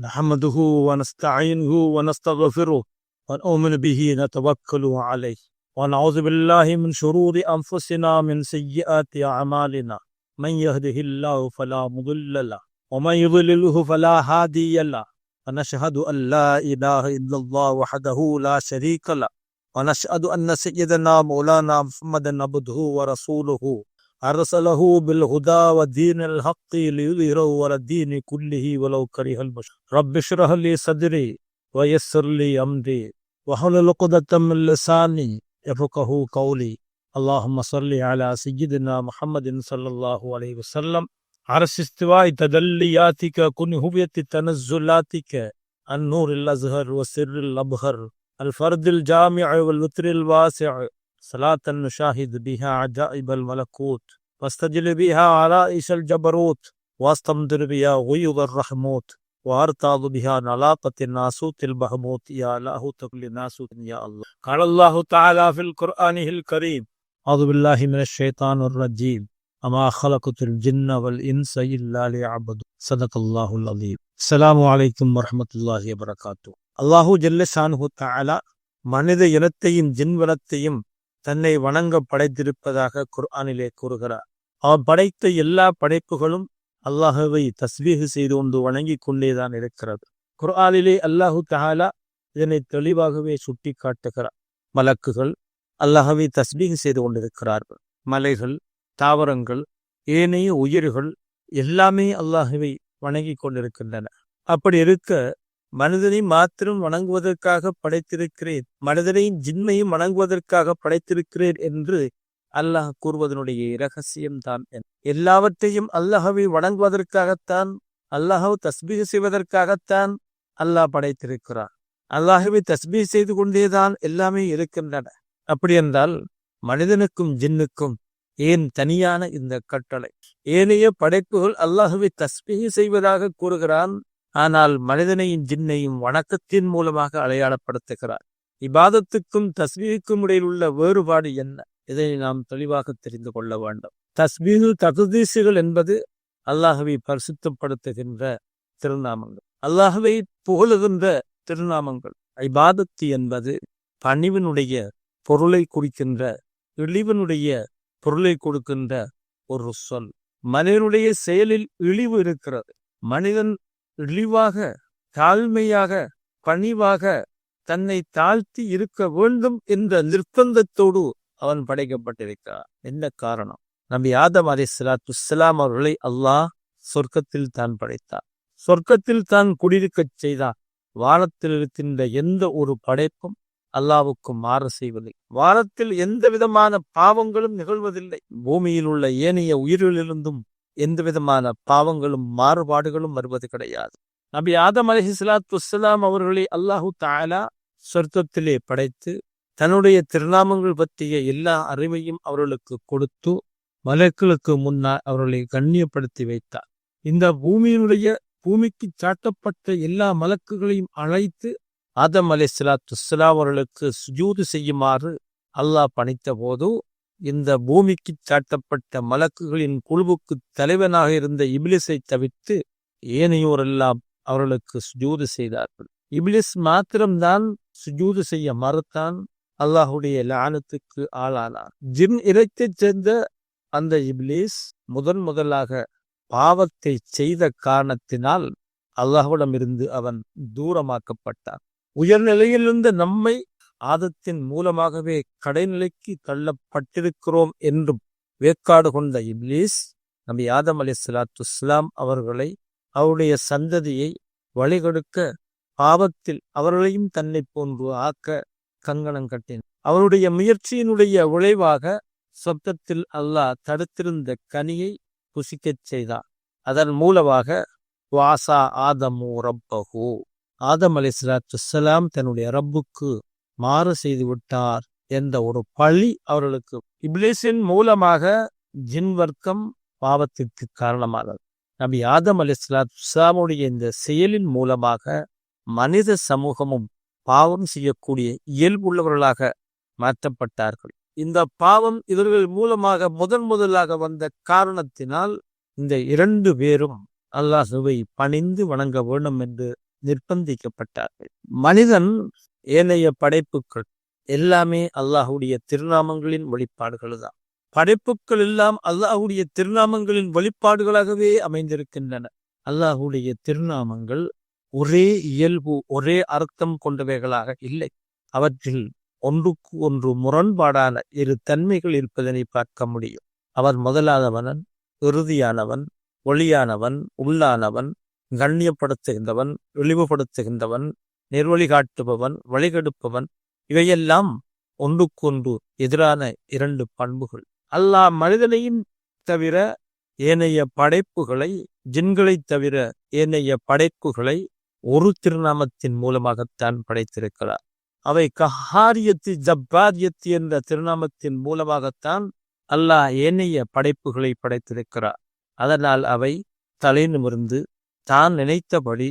نحمده ونستعينه ونستغفره ونؤمن به نتوكل عليه. ونعوذ بالله من شرور أنفسنا من سيئات أعمالنا. من يهده الله فلا مضل له ومن يضلله فلا هادي له. ونشهد أن لا إله إلا الله وحده لا شريك له. ونشهد أن سيدنا مولانا محمدا عبده ورسوله. أرسله بالهدى ودين الحق ليظهره على الدين كله ولو كره البشر رب اشرح لي صدري ويسر لي أمري واحلل عقدة من لساني يفقه قولي. اللهم صل على سيدنا محمد صلى الله عليه وسلم. عرش استواء تدلياتك كن هوية تنزلاتك. النور الأزهر والسر الأبهر. الفرد الجامع واللطر الواسع. صلاة نشاهد بها عجائب الملكوت واستجل بها عرائش الجبروت واستمدر بها غيظ الرحموت وارتاض بها نلاقة الناسوت البهموت يا الله تقل ناسوت يا الله قال الله تعالى في القرآن الكريم أعوذ بالله من الشيطان الرجيم أما خلقت الجن والإنس إلا ليعبدوا صدق الله العظيم السلام عليكم ورحمة الله وبركاته அல்லாஹூ ஜல்லஷானு தாலா மனித இனத்தையும் ஜின்வனத்தையும் தன்னை வணங்க படைத்திருப்பதாக குர்ஆனிலே கூறுகிறார். அவர் படைத்த எல்லா படைப்புகளும் அல்லாஹுவை தஸ்வீகு செய்து கொண்டு வணங்கி கொண்டேதான் இருக்கிறது. குர்ஆனிலே அல்லாஹு தஹாலா இதனை தெளிவாகவே சுட்டி காட்டுகிறார் மலக்குகள் அல்லாஹவை தஸ்வீக செய்து கொண்டிருக்கிறார்கள். மலைகள் தாவரங்கள் ஏனைய உயிர்கள் எல்லாமே அல்லாஹுவை வணங்கி கொண்டிருக்கின்றன. அப்படி இருக்க மனிதனை மாத்திரம் வணங்குவதற்காக படைத்திருக்கிறேன். மனிதனையும் ஜின்மையும் வணங்குவதற்காக படைத்திருக்கிறேன் என்று அல்லாஹ் கூறுவதனுடைய இரகசியம்தான் எல்லாவற்றையும் அல்லாஹவை வணங்குவதற்காகத்தான் அல்லாஹாவை தஸ்பீக செய்வதற்காகத்தான் அல்லாஹ் படைத்திருக்கிறார் அல்லாஹவை தஸ்பீக செய்து கொண்டேதான் எல்லாமே இருக்கின்றன. அப்படி என்றால் மனிதனுக்கும் ஜின்னுக்கும் ஏன் தனியான இந்த கட்டளை? ஏனைய படைப்புகள் அல்லாஹுவை தஸ்பீக செய்வதாக கூறுகிறான் ஆனால் மனிதனையும் ஜின்னையும் வணக்கத்தின் மூலமாக அடையாளப்படுத்துகிறார். இபாதத்துக்கும் தஸ்பீகுக்கும் இடையில் உள்ள வேறுபாடு என்ன? இதை நாம் தெளிவாக தெரிந்து கொள்ள வேண்டும். தஸ்பீகு தகுதீசுகள் என்பது அல்லாஹவை பரிசுத்தப்படுத்துகின்ற திருநாமங்கள். அல்லாஹவை புகழுகின்ற திருநாமங்கள். ஐபாதத்து என்பது பணிவனுடைய பொருளை குறிக்கின்ற இழிவனுடைய பொருளை கொடுக்கின்ற ஒரு சொல். மனிதனுடைய செயலில் இழிவு இருக்கிறது. மனிதன் இழிவாக தாழ்மையாக பணிவாக தன்னை தாழ்த்தி இருக்க வேண்டும் என்ற நிர்பந்தத்தோடு அவன் படைக்கப்பட்டிருக்கிறார் என்ன காரணம்? நம்பி ஆதம் அலை சலாத்து இஸ்லாம் அவர்களை அல்லாஹ் சொர்க்கத்தில் தான் படைத்தார் சொர்க்கத்தில் தான் குடியிருக்கச் செய்தார் வானத்தில் இருக்கின்ற எந்த ஒரு படைப்பும் அல்லாவுக்கு மாற செய்வதில்லை. வானத்தில் எந்த விதமான பாவங்களும் நிகழ்வதில்லை. பூமியில் உள்ள ஏனைய உயிரிலிருந்தும் எந்த விதமான பாவங்களும் மாறுபாடுகளும் வருவது கிடையாது. நபி ஆதம் அலஹி சலாத்து வலாம் அவர்களை அல்லாஹு தாலா சொர்க்கத்திலே படைத்து தன்னுடைய திருநாமங்கள் பற்றிய எல்லா அறிவையும் அவர்களுக்கு கொடுத்து மலக்களுக்கு முன்னால் அவர்களை கண்ணியப்படுத்தி வைத்தார். இந்த பூமியினுடைய பூமிக்கு சாட்டப்பட்ட எல்லா மலக்குகளையும் அழைத்து ஆதம் அலி சலாத்து அவர்களுக்கு சுஜூது செய்யுமாறு அல்லாஹ் பணித்த போது இந்த பூமிக்கு சாட்டப்பட்ட மலக்குகளின் குழுவுக்கு தலைவனாக இருந்த இபிலிஸை தவிர்த்து ஏனையோரெல்லாம் அவர்களுக்கு சுஜூது செய்தார்கள். இபிலிஸ் மாத்திரம்தான் சுஜூது செய்ய மறுத்தான் அல்லாஹுடைய லானத்துக்கு ஆளானார் ஜின் இறைத்தைச் சேர்ந்த அந்த இப்லீஸ் முதன் முதலாக பாவத்தை செய்த காரணத்தினால் அல்லாஹுடமிருந்து அவன் தூரமாக்கப்பட்டான். உயர்நிலையிலிருந்து நம்மை ஆதத்தின் மூலமாகவே கடைநிலைக்கு தள்ளப்பட்டிருக்கிறோம் என்றும் வேக்காடு கொண்ட இப்லீஸ் நபி ஆதம் அலி சலாத்து இஸ்லாம் அவர்களை அவருடைய சந்ததியை வழிகொடுக்க பாவத்தில் அவர்களையும் தன்னை போன்று ஆக்க கங்கணம் கட்டினார். அவருடைய முயற்சியினுடைய விளைவாக சொத்தத்தில் அல்லாஹ் தடுத்திருந்த கனியை புசிக்கச் செய்தார். அதன் மூலமாக வாசா ஆதமு ரப்பஹூ. ஆதம் அலி சலாத்து தன்னுடைய ரப்புக்கு மாறு செய்து விட்டார் என்ற ஒரு பழி அவர்களுக்கு இப்லேசின் மூலமாக ஜின் வர்க்கம் பாவத்திற்கு காரணமானது. நபி ஆதம் அலி இஸ்லாமுடைய இந்த செயலின் மூலமாக மனித சமூகமும் பாவம் செய்யக்கூடிய இயல்புள்ளவர்களாக மாற்றப்பட்டார்கள். இந்த பாவம் இவர்கள் மூலமாக முதன் முதலாக வந்த காரணத்தினால் இந்த இரண்டு பேரும் அல்லாஹுவை பணிந்து வணங்க வேண்டும் என்று நிர்பந்திக்கப்பட்டார்கள். மனிதன் ஏனைய படைப்புகள் எல்லாமே அல்லாஹுடைய திருநாமங்களின் வழிபாடுகள் தான் படைப்புகள் எல்லாம் அல்லாஹுடைய திருநாமங்களின் வழிபாடுகளாகவே அமைந்திருக்கின்றன. அல்லாஹுடைய திருநாமங்கள் ஒரே இயல்பு ஒரே அர்த்தம் கொண்டவைகளாக இல்லை. அவற்றில் ஒன்றுக்கு ஒன்று முரண்பாடான இரு தன்மைகள் இருப்பதனை பார்க்க முடியும். அவர் முதலானவன் இறுதியானவன் ஒளியானவன் உள்ளானவன் கண்ணியப்படுத்துகின்றவன் இழிவுபடுத்துகின்றவன் நெர்வழி காட்டுபவன் வழிகெடுப்பவன் இவையெல்லாம் ஒன்றுக்கொன்று எதிரான இரண்டு பண்புகள். அல்லாஹ் மனிதனையும் தவிர ஏனைய படைப்புகளை ஜின்களைத் தவிர ஏனைய படைப்புகளை ஒரு திருநாமத்தின் மூலமாகத்தான் படைத்திருக்கிறார். அவை கஹாரியத்து ஜப்பாரியத்து என்ற திருநாமத்தின் மூலமாகத்தான் அல்லாஹ் ஏனைய படைப்புகளை படைத்திருக்கிறார். அதனால் அவை தலை நிமிர்ந்து தான் நினைத்தபடி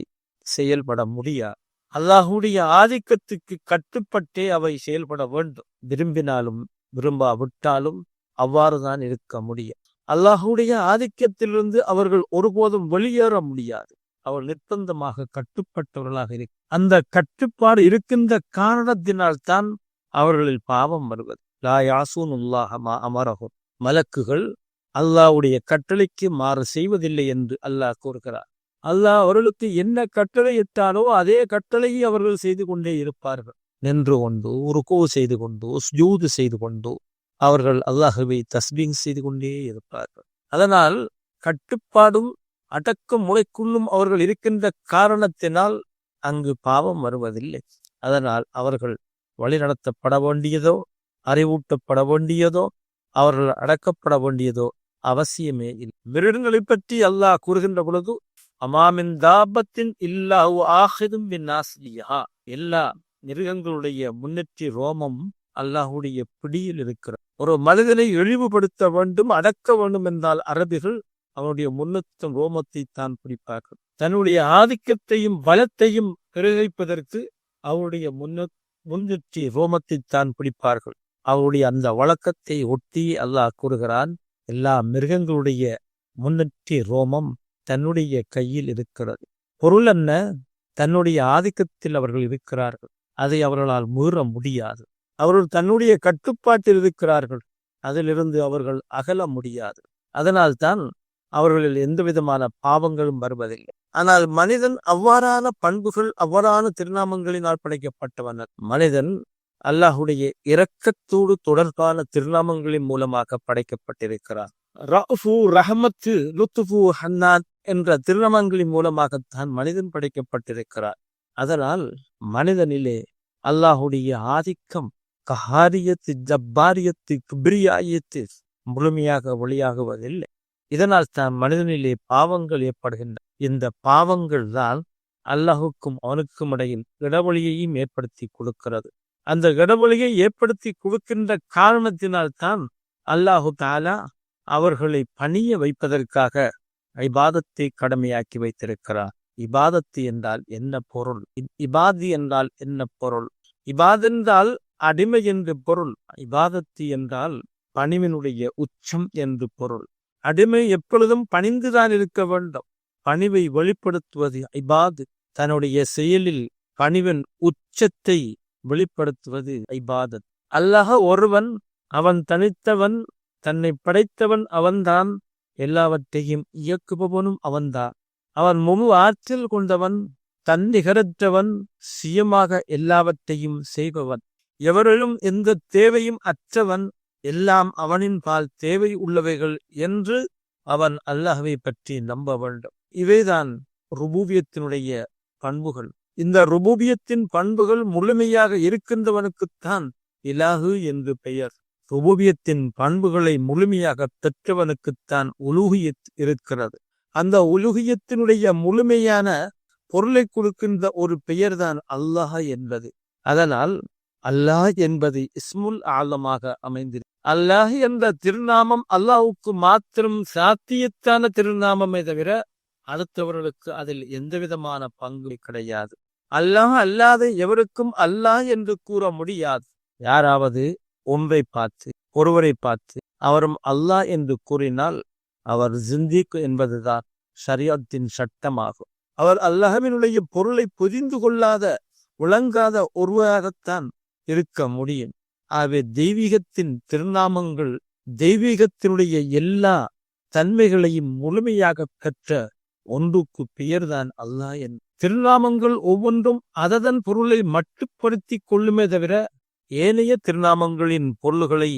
செயல்பட முடியாது அல்லாஹுடைய ஆதிக்கத்துக்கு கட்டுப்பட்டே அவை செயல்பட வேண்டும். விரும்பினாலும் விரும்பாவிட்டாலும் அவ்வாறுதான் இருக்க முடியும். அல்லாஹுடைய ஆதிக்கத்திலிருந்து அவர்கள் ஒருபோதும் வெளியேற முடியாது. அவர் நிர்பந்தமாக கட்டுப்பட்டவர்களாக இருக்கு அந்த கட்டுப்பாடு இருக்கின்ற காரணத்தினால் தான் அவர்களில் பாவம் வருவது. லா யாசூன் உல்லாஹமா அமரகும் மலக்குகள் அல்லாஹ்வுடைய கட்டளைக்கு மாறு செய்வதில்லை என்று அல்லாஹ் கூறுகிறார். அல்லாஹ் அவர்களுக்கு என்ன கட்டளை இட்டாலோ அதே கட்டளையை அவர்கள் செய்து கொண்டே இருப்பார்கள். நின்று கொண்டு ருக்கோ செய்து கொண்டு ஜூது செய்து கொண்டு அவர்கள் அல்லாஹுவை தஸ்பீங் செய்து கொண்டே இருப்பார்கள். அதனால் கட்டுப்பாடும் அடக்கும் முறைக்குள்ளும் அவர்கள் இருக்கின்ற காரணத்தினால் அங்கு பாவம் வருவதில்லை. அதனால் அவர்கள் வழிநடத்தப்பட வேண்டியதோ அறிவூட்டப்பட வேண்டியதோ அவர்கள் அடக்கப்பட வேண்டியதோ அவசியமே இல்லை. மிருகங்களை பற்றி அல்லாஹ் கூறுகின்ற பொழுது அமாமின் தாபத்தின் இல்லாஹு ஆஹிதும் எல்லா மிருகங்களுடைய முன்னேற்றி ரோமம் அல்லாஹுடைய பிடியில் இருக்கிறார் ஒரு மனிதனை இழிவுபடுத்த வேண்டும் அடக்க வேண்டும் என்றால் அரபிகள் அவனுடைய முன்னத்தும் ரோமத்தை தான் பிடிப்பார்கள். தன்னுடைய ஆதிக்கத்தையும் பலத்தையும் கிரகிப்பதற்கு அவருடைய முன்ன முன்னெற்றி ரோமத்தை தான் பிடிப்பார்கள். அவருடைய அந்த வழக்கத்தை ஒட்டி அல்லாஹ் கூறுகிறான் எல்லா மிருகங்களுடைய முன்னெற்றி ரோமம் தன்னுடைய கையில் இருக்கிறது. பொருள் என்ன? தன்னுடைய ஆதிக்கத்தில் அவர்கள் இருக்கிறார்கள். அதை அவர்களால் மீற முடியாது. அவர்கள் தன்னுடைய கட்டுப்பாட்டில் இருக்கிறார்கள். அதிலிருந்து அவர்கள் அகல முடியாது. அதனால்தான் அவர்களில் எந்த விதமான பாவங்களும் வருவதில்லை. ஆனால் மனிதன் அவ்வாறான பண்புகள் அவ்வாறான திருநாமங்களினால் படைக்கப்பட்டவனர் மனிதன் அல்லாஹுடைய இரக்கத்தோடு தொடர்பான திருநாமங்களின் மூலமாக படைக்கப்பட்டிருக்கிறார் ரஃபு ரஹமத்து லுத்துஃபு ஹன்னான் என்ற திருநமங்களின் மூலமாகத்தான் மனிதன் படைக்கப்பட்டிருக்கிறார். அதனால் மனிதனிலே அல்லாஹுடைய ஆதிக்கம் கஹாரியத்து ஜப்பாரியத்து கிபிரியாயத்து முழுமையாக ஒளியாகுவதில்லை. இதனால் தான் மனிதனிலே பாவங்கள் ஏற்படுகின்றன. இந்த பாவங்கள் தான் அல்லாஹுக்கும் அவனுக்கும் இடையில் இடவழியையும் ஏற்படுத்தி கொடுக்கிறது. அந்த இடவழியை ஏற்படுத்தி கொடுக்கின்ற காரணத்தினால் தான் அல்லாஹு தாலா அவர்களை பணிய வைப்பதற்காக இபாதத்தை கடமையாக்கி வைத்திருக்கிறார். இபாதத்து என்றால் என்ன பொருள்? இபாதி என்றால் என்ன பொருள்? இபாதென்றால் அடிமை என்று பொருள். இபாதத்து என்றால் பணிவினுடைய உச்சம் என்று பொருள். அடிமை எப்பொழுதும் பணிந்துதான் இருக்க வேண்டும். பணிவை வெளிப்படுத்துவது ஐபாது தன்னுடைய செயலில் பணிவன் உச்சத்தை வெளிப்படுத்துவது ஐபாதத் அல்லாஹ ஒருவன் அவன் தனித்தவன் தன்னை படைத்தவன் அவன்தான் எல்லாவற்றையும் இயக்குபவனும் அவன்தான். அவன் முழு ஆற்றல் கொண்டவன் தன்னிகரற்றவன் சுயமாக எல்லாவற்றையும் செய்பவன். எவரிலும் எந்த தேவையும் அற்றவன் எல்லாம் அவனின் பால் தேவை உள்ளவைகள் என்று அவன் அல்லாஹவை பற்றி நம்ப வேண்டும். இவைதான் ருபூபியத்தினுடைய பண்புகள். இந்த ருபூபியத்தின் பண்புகள் முழுமையாக இருக்கின்றவனுக்குத்தான் இலாகு என்று பெயர். ருபூபியத்தின் பண்புகளை முழுமையாக பெற்றவனுக்குத்தான் உலூகியத் இருக்கிறது. அந்த உலுகியத்தினுடைய முழுமையான பொருளை கொடுக்கின்ற ஒரு பெயர்தான் அல்லாஹ் என்பது. அதனால் அல்லாஹ் என்பது இஸ்முல் ஆலமாக அமைந்திரு. அல்லாஹ் என்ற திருநாமம் அல்லாஹுக்கு மாத்திரம் சாத்தியத்தான திருநாமமே தவிர அடுத்தவர்களுக்கு அதில் எந்த விதமான பங்கு கிடையாது. அல்லாஹ் அல்லாத எவருக்கும் அல்லாஹ் என்று கூற முடியாது. யாராவது ஒன்றை பார்த்து ஒருவரை பார்த்து அவரும் அல்லாஹ் என்று கூறினால் அவர் ஜிந்திக்கு என்பதுதான் ஷரியத்தின் சட்டமாகும். அவர் அல்லாஹ்வினுடைய பொருளை புரிந்து கொள்ளாத விளங்காத ஒருவராகத்தான் இருக்க முடியும். ஆகவே தெய்வீகத்தின் திருநாமங்கள் தெய்வீகத்தினுடைய எல்லா தன்மைகளையும் முழுமையாக பெற்ற ஒன்றுக்கு பெயர்தான் அல்லாஹ் என். திருநாமங்கள் ஒவ்வொன்றும் அததன் பொருளை மட்டுப்படுத்தி கொள்ளுமே தவிர ஏனைய திருநாமங்களின் பொருள்களை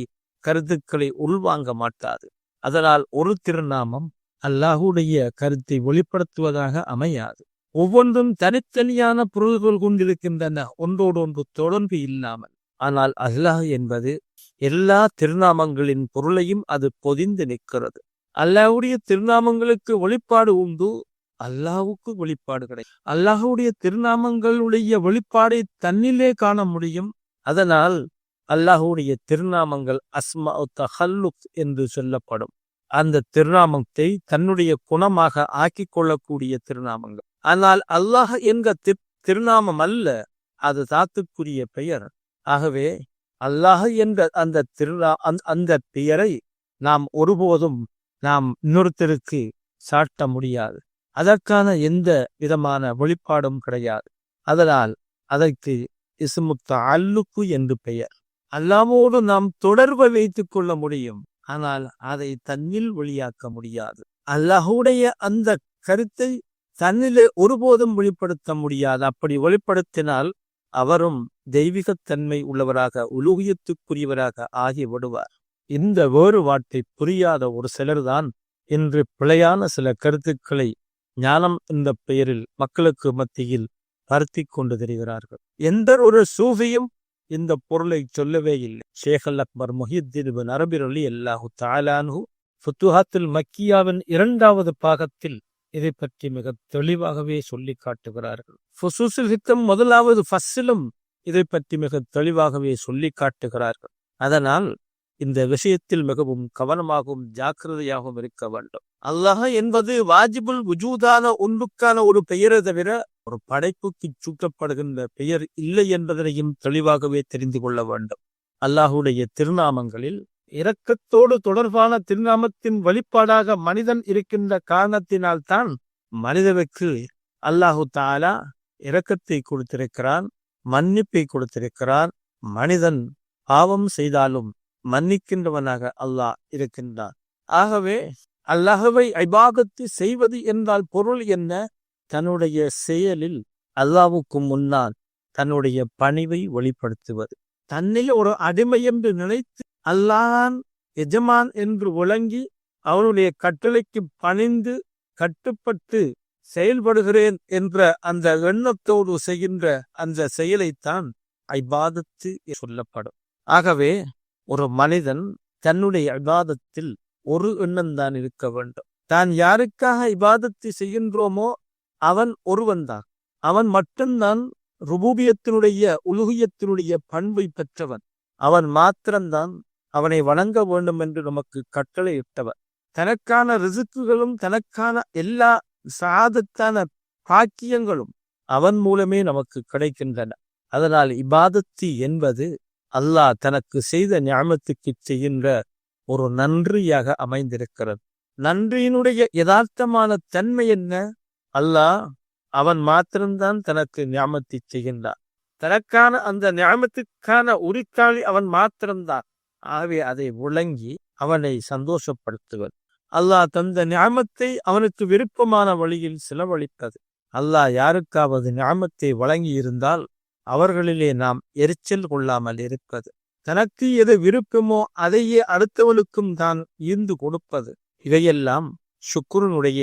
கருத்துக்களை உள்வாங்க மாட்டாது. அதனால் ஒரு திருநாமம் அல்லாஹுடைய கருத்தை வெளிப்படுத்துவதாக அமையாது. ஒவ்வொன்றும் தனித்தனியான பொருள்கள் கொண்டிருக்கின்றன. ஒன்றோடு ஒன்று தொடர்பு இல்லாமல். ஆனால் அல்லாஹ் என்பது எல்லா திருநாமங்களின் பொருளையும் அது பொதிந்து நிற்கிறது. அல்லாஹுடைய திருநாமங்களுக்கு வெளிப்பாடு உண்டு. அல்லாஹுக்கு வெளிப்பாடு கிடைக்கும் அல்லாஹுடைய திருநாமங்களுடைய வெளிப்பாடை தன்னிலே காண முடியும். அதனால் அல்லாஹுடைய திருநாமங்கள் அஸ்மா தஹல்லுக் என்று சொல்லப்படும். அந்த திருநாமத்தை தன்னுடைய குணமாக ஆக்கிக் கொள்ளக்கூடிய திருநாமங்கள். ஆனால் அல்லாஹ் என்க திருநாமம் அல்ல அது தாத்துக்குரிய பெயர். ஆகவே அல்லாஹ் என்ற அந்த திருநா அந்த பெயரை நாம் ஒருபோதும் நாம் இன்னொருத்தருக்கு சாட்ட முடியாது. அதற்கான எந்த விதமான வெளிப்பாடும் கிடையாது. அதனால் அதற்கு இசுமுத்த அல்லுக்கு என்று பெயர். அல்லாமோடு நாம் தொடர்பை வைத்துக் கொள்ள முடியும். ஆனால் அதை தன்னில் வெளியாக்க முடியாது. அல்லாஹுடைய அந்த கருத்தை தன்னிலே ஒருபோதும் வெளிப்படுத்த முடியாது. அப்படி வெளிப்படுத்தினால் அவரும் தெய்வீகத்தன்மை உள்ளவராக உலூகியத்துக்குரியவராக ஆகி விடுவார் இந்த வேறுபாட்டை புரியாத ஒரு சிலர்தான் இன்று பிழையான சில கருத்துக்களை ஞானம் என்ற பெயரில் மக்களுக்கு மத்தியில் பருத்தி கொண்டு தெரிகிறார்கள். எந்த ஒரு சூஃபியும் இந்த பொருளை சொல்லவே இல்லை. ஷேகல் அக்பர் முஹித்தீன் அரபிர் அலி அல்லாஹு தாலானு ஃபுத்துஹாத்தில் மக்கியாவின் இரண்டாவது பாகத்தில் இதை பற்றி மிக தெளிவாகவே சொல்லி காட்டுகிறார்கள். ஃபுசூசில் ஹித்தம் முதலாவது ஃபஸ்ஸிலும் இதை பற்றி மிக தெளிவாகவே சொல்லி காட்டுகிறார்கள். அதனால் இந்த விஷயத்தில் மிகவும் கவனமாகவும் ஜாக்கிரதையாகவும் இருக்க வேண்டும். அல்லாஹ் என்பது வாஜிபுல் உஜூதான ஒன்றுக்கான ஒரு பெயரை தவிர ஒரு படைப்புக்கு சூட்டப்படுகின்ற பெயர் இல்லை என்பதனையும் தெளிவாகவே தெரிந்து கொள்ள வேண்டும். அல்லாஹுடைய திருநாமங்களில் இரக்கத்தோடு தொடர்பான திருநாமத்தின் வழிபாடாக மனிதன் இருக்கின்ற காரணத்தினால் தான் மனிதனுக்கு அல்லாஹு தாலா இரக்கத்தை கொடுத்திருக்கிறான் மன்னிப்பை கொடுத்திருக்கிறான். மனிதன் பாவம் செய்தாலும் மன்னிக்கின்றவனாக அல்லாஹ் இருக்கின்றான். ஆகவே அல்லாஹவை ஐபாகத்து செய்வது என்றால் பொருள் என்ன? தன்னுடைய செயலில் அல்லாவுக்கு முன்னால் தன்னுடைய பணிவை வெளிப்படுத்துவது. தன்னில் ஒரு அடிமை என்று நினைத்து அல்லாஹான் எஜமான் என்று விளங்கி அவனுடைய கட்டளைக்கு பணிந்து கட்டுப்பட்டு செயல்படுகிறேன் என்ற அந்த எண்ணத்தோடு செய்கின்ற அந்த செயலைத்தான் ஐபாதத்து சொல்லப்படும். ஆகவே ஒரு மனிதன் தன்னுடைய ஐபாதத்தில் ஒரு எண்ணம் தான் இருக்க வேண்டும். தான் யாருக்காக இபாதத்தை செய்கின்றோமோ அவன் ஒருவன்தான் அவன் மட்டும்தான் ருபூபியத்தினுடைய உலுகியத்தினுடைய பண்பை பெற்றவன். அவன் மாத்திரம்தான் அவனை வணங்க வேண்டும் என்று நமக்கு கட்டளை இட்டவன் தனக்கான ரிசுக்குகளும் தனக்கான எல்லா சாதத்தான பாக்கியங்களும் அவன் மூலமே நமக்கு கிடைக்கின்றன. அதனால் இபாதத்தி என்பது அல்லாஹ் தனக்கு செய்த ஞாபகத்துக்கு செய்கின்ற ஒரு நன்றியாக அமைந்திருக்கிறது. நன்றியினுடைய யதார்த்தமான தன்மை என்ன? அல்லாஹ் அவன் மாத்திரம்தான் தனக்கு ஞாபத்தை செய்கின்றான். தனக்கான அந்த ஞாபத்துக்கான உரித்தாளி அவன் மாத்திரம்தான். ஆகவே அதை விளங்கி அவனை சந்தோஷப்படுத்துவது அல்லாஹ் தந்த ஞாபத்தை அவனுக்கு விருப்பமான வழியில் செலவழிப்பது அல்லாஹ் யாருக்காவது ஞாபத்தை வழங்கி இருந்தால் அவர்களிலே நாம் எரிச்சல் கொள்ளாமல் இருப்பது. தனக்கு எது விருப்பமோ அதையே அடுத்தவனுக்கும் தான் ஈர்ந்து கொடுப்பது. இவையெல்லாம் சுக்குருனுடைய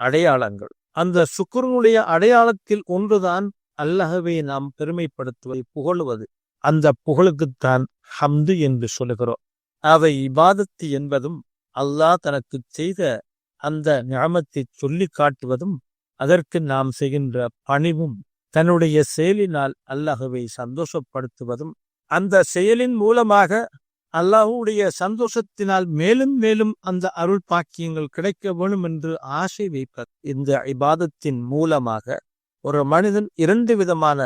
அடையாளங்கள். அந்த சுக்குருனுடைய அடையாளத்தில் ஒன்றுதான் அல்லகவே நாம் பெருமைப்படுத்துவதை புகழுவது. அந்த புகழுக்குத்தான் ஹம்து என்று சொல்லுகிறோம். அவை இபாதத்து என்பதும் அல்லாஹ் தனக்கு செய்த அந்த ஞாபத்தை சொல்லி காட்டுவதும் அதற்கு நாம் செய்கின்ற பணிவும் தன்னுடைய செயலினால் அல்லாஹுவை சந்தோஷப்படுத்துவதும் அந்த செயலின் மூலமாக அல்லாஹுடைய சந்தோஷத்தினால் மேலும் மேலும் அந்த அருள் பாக்கியங்கள் கிடைக்க வேணும் என்று ஆசை வைப்பர். இந்த இபாதத்தின் மூலமாக ஒரு மனிதன் இரண்டு விதமான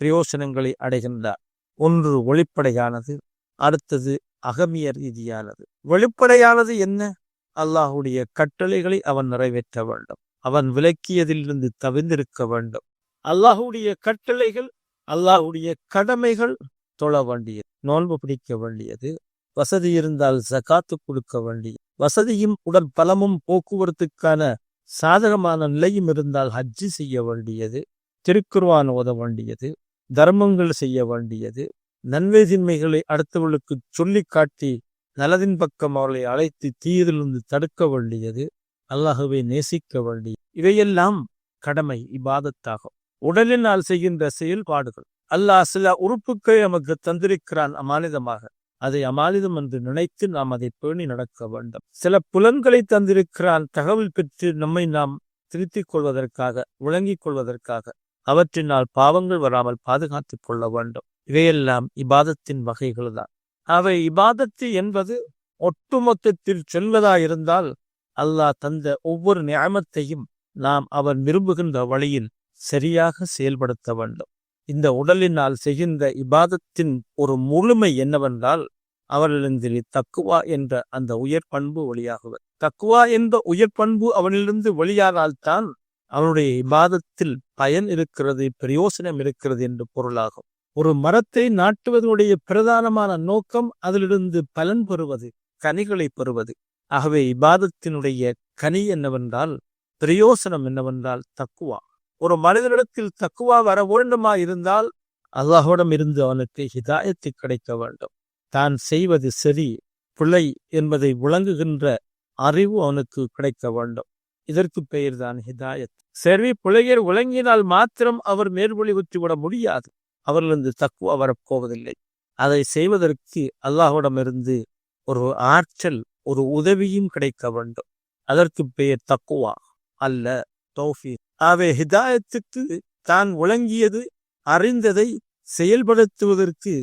பிரயோசனங்களை அடைகின்றார். ஒன்று ஒளிப்படையானது அடுத்தது அகமிய ரீதியானது. வெளிப்படையானது என்ன? அல்லாஹுடைய கட்டளைகளை அவன் நிறைவேற்ற வேண்டும். அவன் விலக்கியதிலிருந்து தவிர்ந்திருக்க வேண்டும். அல்லாஹுடைய கட்டளைகள் அல்லாஹுடைய கடமைகள் தொழ வேண்டியது நோன்பு பிடிக்க வேண்டியது வசதி இருந்தால் ஜகாத்து கொடுக்க வேண்டியது. வசதியும் உடல் பலமும் போக்குவரத்துக்கான சாதகமான நிலையும் இருந்தால் ஹஜ்ஜி செய்ய வேண்டியது திருக்குர்வான் ஓத வேண்டியது தர்மங்கள் செய்ய வேண்டியது. நன்மைதின்மைகளை அடுத்தவர்களுக்கு சொல்லி காட்டி நலதின் பக்கம் அவர்களை அழைத்து தீயிலிருந்து தடுக்க வேண்டியது அல்லாஹுவை நேசிக்க வேண்டியது. இவையெல்லாம் கடமை இபாதத்தாகும். உடலினால் செய்கின்ற செயல்பாடுகள். அல்லாஹ் சில உறுப்புக்களை நமக்கு தந்திருக்கிறான் அமானிதமாக. அதை அமானிதம் என்று நினைத்து நாம் அதை பேணி நடக்க வேண்டும். சில புலன்களை தந்திருக்கிறான் தகவல் பெற்று நம்மை நாம் திருத்திக் கொள்வதற்காக விளங்கிக் கொள்வதற்காக. அவற்றினால் பாவங்கள் வராமல் பாதுகாத்துக் கொள்ள வேண்டும். இவையெல்லாம் இபாதத்தின் வகைகள் தான். அவை இபாதத்து என்பது ஒட்டுமொத்தத்தில் செல்வதாயிருந்தால் அல்லாஹ் தந்த ஒவ்வொரு நியமத்தையும் நாம் அவன் விரும்புகின்ற வழியில் சரியாக செயல்படுத்த வேண்டும். இந்த உடலினால் செய்கின்ற இபாதத்தின் ஒரு முழுமை என்னவென்றால் அவர்களிருந்து தக்குவா என்ற அந்த உயர் பண்பு வெளியாகுவர் தக்குவா என்ற உயர் பண்பு அவனிலிருந்து வெளியானால்தான் அவனுடைய இபாதத்தில் பயன் இருக்கிறது பிரயோசனம் இருக்கிறது என்று பொருளாகும். ஒரு மரத்தை நாட்டுவதனுடைய பிரதானமான நோக்கம் அதிலிருந்து பலன் பெறுவது கனிகளை பெறுவது. ஆகவே இபாதத்தினுடைய கனி என்னவென்றால் பிரயோசனம் என்னவென்றால் தக்குவா. ஒரு மனிதனிடத்தில் தக்குவா வர வேண்டுமா இருந்தால் அல்லாஹோடம் இருந்து அவனுக்கு ஹிதாயத்தை கிடைக்க வேண்டும். தான் செய்வது சரி பிழை என்பதை விளங்குகின்ற அறிவு அவனுக்கு கிடைக்க வேண்டும். இதற்கு பெயர்தான் ஹிதாயத். சரி பிழையர் விளங்கினால் மாத்திரம் அவர் மேற்பொழி விட முடியாது. அவர்களிருந்து தக்குவா வரப்போவதில்லை அதை செய்வதற்கு அல்லாஹுடமிருந்து ஒரு ஆற்றல் ஒரு உதவியும் கிடைக்க வேண்டும். அதற்கு பெயர் தக்குவா அல்ல தௌஃபி அவை ஹிதாயத்துக்கு தான் விளங்கியது அறிந்ததை செயல்படுத்துவதற்கு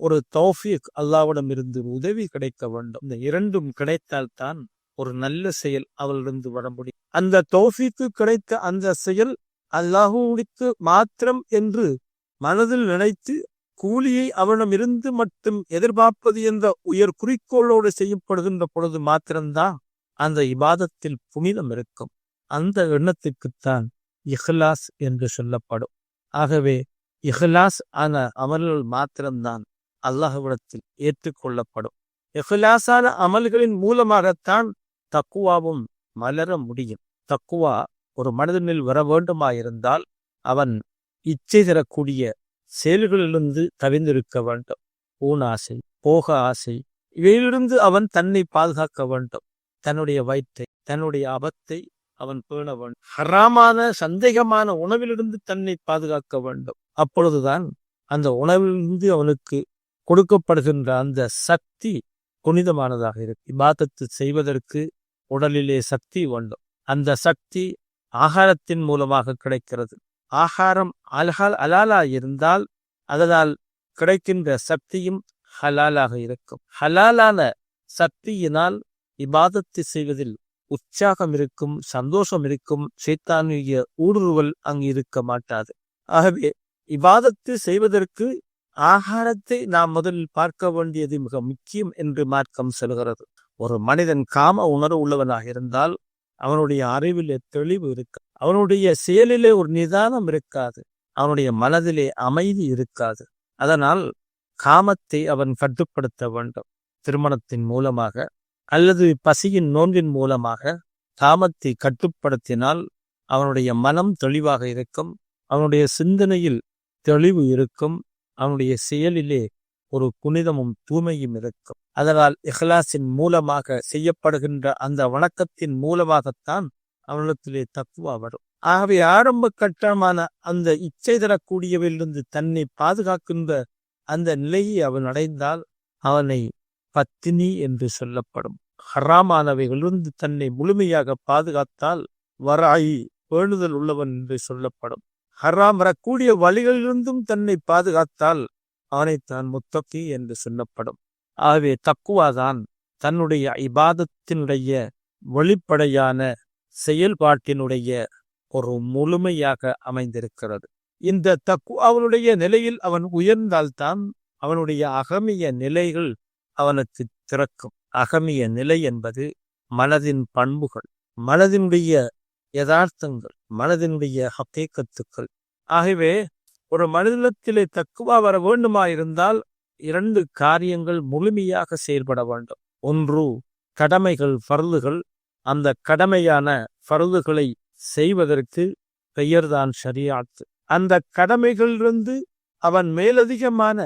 ஒரு தௌஃபிக் அல்லாவிடம் இருந்து உதவி கிடைக்க வேண்டும். இந்த இரண்டும் கிடைத்தால்தான் ஒரு நல்ல செயல் அவளிருந்து வர முடியும். அந்த தௌஃபிக்கு கிடைத்த அந்த செயல் அல்லாஹுக்கு மாத்திரம் என்று மனதில் நினைத்து கூலியை அவனிடமிருந்து மட்டும் எதிர்பார்ப்பது என்ற உயர் குறிக்கோளோடு செய்யப்படுகின்ற பொழுது மாத்திரம்தான் அந்த இபாதத்தில் புனிதம் இருக்கும். அந்த எண்ணத்துக்குத்தான் இஹ்லாஸ் என்று சொல்லப்படும். ஆகவே இஹ்லாஸ் ஆன அமல்கள் மாத்திரம்தான் அல்லாஹுவிடத்தில் ஏற்றுக்கொள்ளப்படும். இஹ்லாஸான அமல்களின் மூலமாகத்தான் தக்குவாவும் மலர முடியும். தக்குவா ஒரு மனிதனில் வர வேண்டுமாயிருந்தால் அவன் இச்சை தரக்கூடிய செயல்களிலிருந்து தவிர்ந்திருக்க வேண்டும். ஊன் ஆசை போக ஆசை இவையிலிருந்து அவன் தன்னை பாதுகாக்க வேண்டும். தன்னுடைய வயிற்றை தன்னுடைய அபத்தை அவன் பேண வேண்டும் ஹராமான சந்தேகமான உணவிலிருந்து தன்னை பாதுகாக்க வேண்டும். அப்பொழுதுதான் அந்த உணவிலிருந்து அவனுக்கு கொடுக்கப்படுகின்ற அந்த சக்தி புனிதமானதாக இருக்கு. இபாதத்து செய்வதற்கு உடலிலே சக்தி வேண்டும். அந்த சக்தி ஆகாரத்தின் மூலமாக கிடைக்கிறது. ஆகாரம் அல்ஹால் அலாலா இருந்தால் அதனால் கிடைக்கின்ற சக்தியும் ஹலாலாக இருக்கும். ஹலாலான சக்தியினால் இபாதத்தை செய்வதில் உற்சாகம் இருக்கும் சந்தோஷம் இருக்கும் சைத்தானுடைய ஊடுருவல் அங்கு இருக்க மாட்டாது. ஆகவே இபாதத்து செய்வதற்கு ஆகாரத்தை நாம் முதலில் பார்க்க வேண்டியது மிக முக்கியம் என்று மார்க்கம் சொல்கிறது. ஒரு மனிதன் காம உணர்வு உள்ளவனாக இருந்தால் அவனுடைய அறிவிலே தெளிவு இருக்க அவனுடைய செயலிலே ஒரு நிதானம் இருக்காது. அவனுடைய மனதிலே அமைதி இருக்காது. அதனால் காமத்தை அவன் கட்டுப்படுத்த வேண்டும். திருமணத்தின் மூலமாக அல்லது பசியின் நோன்பின் மூலமாக காமத்தை கட்டுப்படுத்தினால் அவனுடைய மனம் தெளிவாக இருக்கும் அவனுடைய சிந்தனையில் தெளிவு இருக்கும் அவனுடைய செயலிலே ஒரு புனிதமும் தூய்மையும் இருக்கும். அதனால் இஹ்லாசின் மூலமாக செய்யப்படுகின்ற அந்த வணக்கத்தின் மூலமாகத்தான் அவனிடத்திலே தத்துவா வரும். ஆகவே ஆரம்ப கட்டமான அந்த இச்சை தரக்கூடியவிலிருந்து தன்னை பாதுகாக்கின்ற அந்த நிலையை அவன் அடைந்தால் அவனை பத்தினி என்று சொல்லப்படும். ஹராமானவைகளிலிருந்து தன்னை முழுமையாக பாதுகாத்தால் வராயி பேணுதல் உள்ளவன் என்று சொல்லப்படும். ஹராம் வரக்கூடிய வழிகளிலிருந்தும் தன்னை பாதுகாத்தால் அவனைத்தான் முத்தக்கி என்று சொல்லப்படும். ஆகவே தக்குவாதான் தன்னுடைய இபாதத்தினுடைய வெளிப்படையான செயல்பாட்டினுடைய ஒரு முழுமையாக அமைந்திருக்கிறது. இந்த தக்குவாவனுடைய நிலையில் அவன் உயர்ந்தால்தான் அவனுடைய அகமிய நிலைகள் அவனுக்கு திறக்கும். அகமிய நிலை என்பது மனதின் பண்புகள். மனதினுடைய யதார்த்தங்கள் மனதினுடைய ஹக்கீக்கத்துக்கள் ஆகவே ஒரு மனிதத்திலே தக்குவா வர வேண்டுமா இருந்தால் இரண்டு காரியங்கள் முழுமையாக செயல்பட வேண்டும். ஒன்று கடமைகள் பருதுகள் அந்த கடமையான பருதுகளை செய்வதற்கு பெயர்தான் ஷரியாத்து அந்த கடமைகளிலிருந்து அவன் மேலதிகமான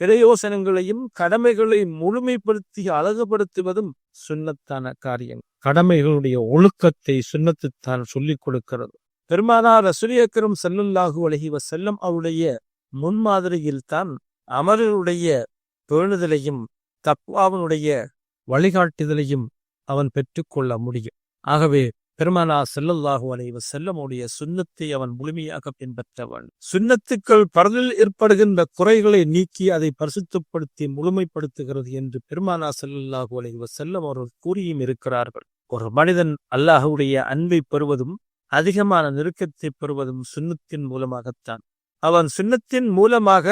பிரயோசனங்களையும் கடமைகளை முழுமைப்படுத்தி அழகுபடுத்துவதும் சுண்ணத்தான காரியம். கடமைகளுடைய ஒழுக்கத்தை சுண்ணத்துத்தான் சொல்லிக் கொடுக்கிறது. பெருமானார் ரசுலியக்கரும் செல்லுல்லாஹு அலஹி செல்லம் அவருடைய முன்மாதிரியில் தான் அமரருடைய பேணுதலையும் தப்வாவனுடைய வழிகாட்டுதலையும் அவன் பெற்றுக்கொள்ள முடியும். ஆகவே பெருமானா செல்லல்லாஹு அலைவ செல்லமுடைய சுண்ணத்தை அவன் முழுமையாக பின்பற்றவன். சுண்ணத்துக்கள் பரலில் ஏற்படுகின்ற குறைகளை நீக்கி அதை பரிசுத்தப்படுத்தி முழுமைப்படுத்துகிறது என்று பெருமானா செல்லல்லாஹு அலைவ செல்லம் அவர்கள் கூறியும் இருக்கிறார்கள். ஒரு மனிதன் அல்லாஹுடைய அன்பை பெறுவதும் அதிகமான நெருக்கத்தை பெறுவதும் சுண்ணத்தின் மூலமாகத்தான். அவன் சுண்ணத்தின் மூலமாக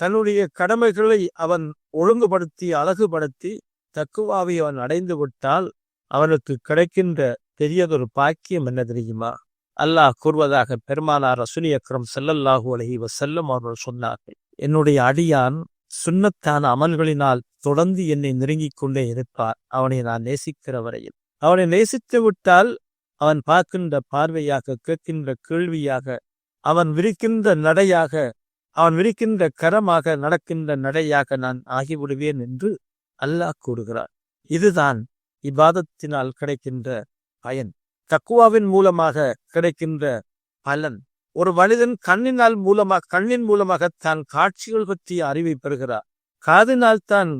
தன்னுடைய கடமைகளை அவன் ஒழுங்குபடுத்தி அழகுபடுத்தி தக்குவாவை அவன் அடைந்து விட்டால் அவனுக்கு கிடைக்கின்ற பெரியதொரு பாக்கியம் என்ன தெரியுமா? அல்லாஹ் கூறுவதாக பெருமானார் ரசுலி அக்ரம் செல்லல்லாஹு அலஹி வசல்லம் அவர்கள் சொன்னார்கள் என்னுடைய அடியான் சுண்ணத்தான அமல்களினால் தொடர்ந்து என்னை நெருங்கிக் கொண்டே இருப்பார். அவனை நான் நேசிக்கிற வரையில். அவனை நேசித்து விட்டால் அவன் பார்க்கின்ற பார்வையாக கேட்கின்ற கேள்வியாக அவன் விரிக்கின்ற நடையாக அவன் விரிக்கின்ற கரமாக நடக்கின்ற நடையாக நான் ஆகிவிடுவேன் என்று அல்லாஹ் கூறுகிறார். இதுதான் இவ்வாதத்தினால் கிடைக்கின்ற பயன். தக்குவாவின் மூலமாக கிடைக்கின்ற பலன். ஒரு மனிதன் கண்ணினால் மூலமாக கண்ணின் மூலமாக தான் காட்சிகள் பற்றிய அறிவை பெறுகிறார். காதினால் தான்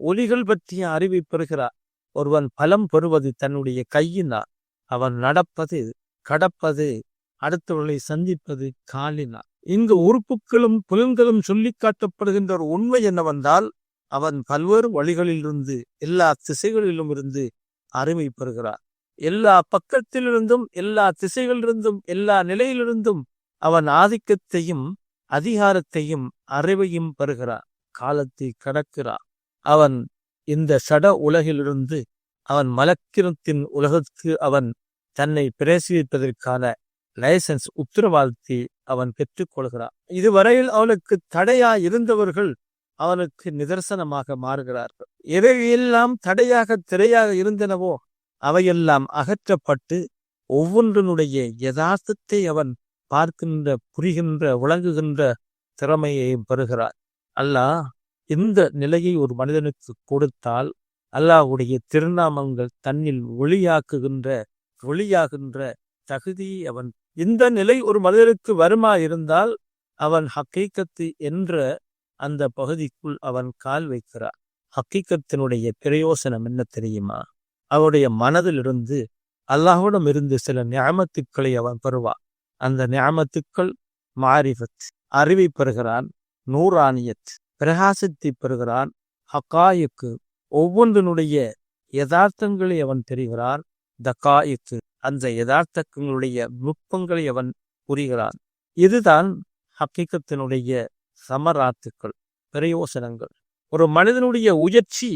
ஒலிகள் பற்றிய அறிவை பெறுகிறார். ஒருவன் பலம் பெறுவது தன்னுடைய கையினால். அவன் நடப்பது கடப்பது அடுத்தவர்களை சந்திப்பது காலினால். இங்கு உறுப்புகளும் புலன்களும் சொல்லி காட்டப்படுகின்ற ஒரு உண்மை என்னவென்றால் அவன் பல்வேறு வழிகளிலிருந்து எல்லா திசைகளிலும் இருந்து அறிவை பெறுகிறார் எல்லா பக்கத்திலிருந்தும் எல்லா திசைகளிலிருந்தும் எல்லா நிலையிலிருந்தும் அவன் ஆதிக்கத்தையும் அதிகாரத்தையும் அறிவையும் பெறுகிறான் காலத்தை கடக்கிறான் அவன் இந்த சட உலகிலிருந்து அவன் மலக்கிரத்தின் உலகத்துக்கு அவன் தன்னை பிரேசிப்பதற்கான லைசன்ஸ் உத்தரவாதத்தை அவன் பெற்றுக்கொள்கிறான் இதுவரையில் அவனுக்கு தடையா இருந்தவர்கள் அவனுக்கு நிதர்சனமாக மாறுகிறார்கள். எவையெல்லாம் தடையாக திரையாக இருந்தனவோ அவையெல்லாம் அகற்றப்பட்டு ஒவ்வொன்றினுடைய யதார்த்தத்தை அவன் பார்க்கின்ற புரிகின்ற விளங்குகின்ற திறமையை பெறுகிறார். அல்லாஹ் இந்த நிலையை ஒரு மனிதனுக்கு கொடுத்தால் அல்லாஹுடைய திருநாமங்கள் தன்னில் ஒளியாக்குகின்ற ஒளியாகின்ற தகுதியை அவன். இந்த நிலை ஒரு மனிதனுக்கு வருமா இருந்தால் அவன் ஹக்கீக்கத்து என்ற அந்த பகுதிக்குள் அவன் கால் வைக்கிறான். ஹக்கீக்கத்தினுடைய பிரயோசனம் என்ன தெரியுமா? அவருடைய மனதிலிருந்து அல்லாஹுடம் இருந்து சில நியாமத்துக்களை அவன் பெறுவான். அந்த நியாமத்துக்கள் மாரிஃபத் அறிவை பெறுகிறான் நூறானியத் பிரகாசத்தை பெறுகிறான் ஹக்காயுக்கு ஒவ்வொன்றினுடைய யதார்த்தங்களை அவன் தெரிகிறான் தக்காயுக்கு அந்த யதார்த்தங்களுடைய நுட்பங்களை அவன் புரிகிறான். இதுதான் ஹக்கீக்கத்தினுடைய சமராத்துக்கள் பிரயோசனங்கள். ஒரு மனிதனுடைய உயர்ச்சி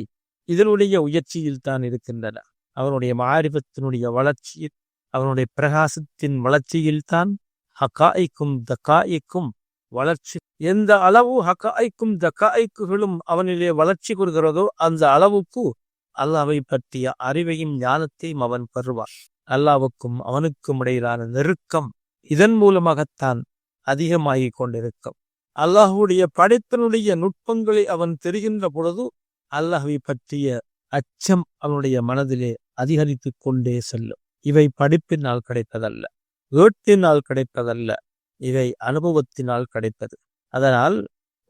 இதனுடைய உயர்ச்சியில் தான் இருக்கின்றன. அவனுடைய மாரிபத்தினுடைய வளர்ச்சியில் அவனுடைய பிரகாசத்தின் வளர்ச்சியில் தான் ஹக்காய்க்கும் தக்காய்க்கும் வளர்ச்சி. எந்த அளவு ஹக்காய்க்கும் தக்காய்க்குகளும் அவனிலே வளர்ச்சி கொள்கிறதோ அந்த அளவுக்கு அல்லாவை பற்றிய அறிவையும் ஞானத்தையும் அவன் பெறுவான். அல்லாவுக்கும் அவனுக்கும் இடையிலான நெருக்கம் இதன் மூலமாகத்தான் அதிகமாகிக் கொண்டிருக்கும். அல்லாஹுடைய படைப்பினுடைய நுட்பங்களை அவன் தெரிகின்ற பொழுது அல்லாஹை பற்றிய அச்சம் அவனுடைய மனதிலே அதிகரித்து கொண்டே செல்லும். இவை படிப்பினால் கிடைப்பதல்ல ஏட்டினால் கிடைப்பதல்ல இவை அனுபவத்தினால் கிடைப்பது அதனால்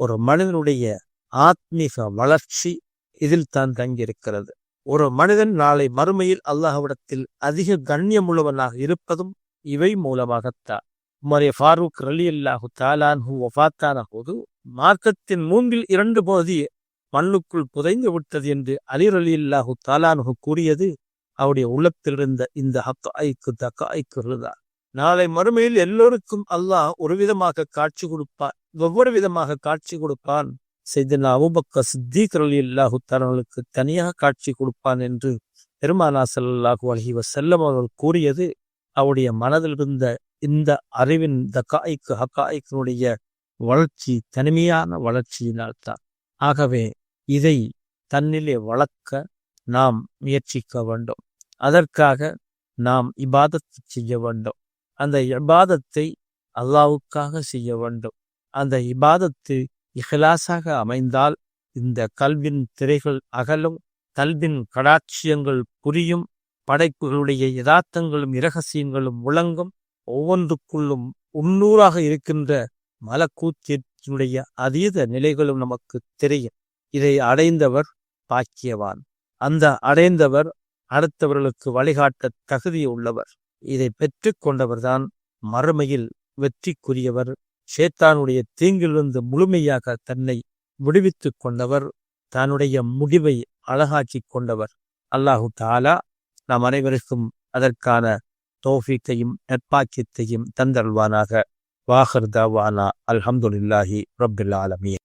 ஒரு மனிதனுடைய ஆத்மீக வளர்ச்சி இதில் தான் தங்கியிருக்கிறது. ஒரு மனிதன் நாளை மறுமையில் அல்லாஹ்விடத்தில் அதிக கண்ணியமுள்ளவனாக இருப்பதும் இவை மூலமாகத்தான். உமரே ஃபாரூக் ரலி அல்லாஹு தாலான்ஹு ஒஃபாத்தான போது மார்க்கத்தின் மூன்றில் இரண்டு பகுதி மண்ணுக்குள் புதைந்து விட்டது என்று அலி அலி இல்லாஹு தாலானு கூறியது அவருடைய உள்ளத்தில் இருந்த இந்த தக்க ஐக்கு இருந்தார். நாளை மறுமையில் எல்லோருக்கும் அல்லாஹ் ஒரு விதமாக காட்சி கொடுப்பான் ஒவ்வொரு விதமாக காட்சி கொடுப்பான். செய்தனா அபுபக்க சித்தீக் அலி அல்லாஹு தனியாக காட்சி கொடுப்பான் என்று பெருமானா சல்லாஹூ அலஹி வசல்லம் அவர்கள் கூறியது அவருடைய மனதில் இருந்த இந்த அறிவின் தக்காய்க்கு ஹக்காய்க்கினுடைய வளர்ச்சி தனிமையான வளர்ச்சியினால் தான் ஆகவே இதை தன்னிலே வளர்க்க நாம் முயற்சிக்க வேண்டும். அதற்காக நாம் இபாதத்தை செய்ய வேண்டும். அந்த இபாதத்தை அல்லாவுக்காக செய்ய வேண்டும். அந்த இபாதத்து இஹ்லாசாக அமைந்தால் இந்த கல்வின் திரைகள் அகலும் கல்வின் கடாட்சியங்கள் புரியும் படைப்புகளுடைய யதார்த்தங்களும் இரகசியங்களும் முழங்கும் ஒவ்வொன்றுக்குள்ளும் உன்னூறாக இருக்கின்ற மலக்கூத்தினுடைய அதீத நிலைகளும் நமக்கு தெரியும். இதை அடைந்தவர் பாக்கியவான். அந்த அடைந்தவர் அடுத்தவர்களுக்கு வழிகாட்ட தகுதி உள்ளவர் இதை பெற்று கொண்டவர்தான் மறுமையில் வெற்றிக்குரியவர். ஷேத்தானுடைய தீங்கிலிருந்து முழுமையாக தன்னை விடுவித்துக் கொண்டவர். தன்னுடைய முடிவை அழகாக்கி கொண்டவர். அல்லாஹு தாலா நாம் அனைவருக்கும் அதற்கான தோஃபிக்கையும் நட்பாக்கியத்தையும் தந்தல்வானாக வாஹர்தாவானா அல்ஹம்துலில்லாஹி ரப்பில் ஆலமியன்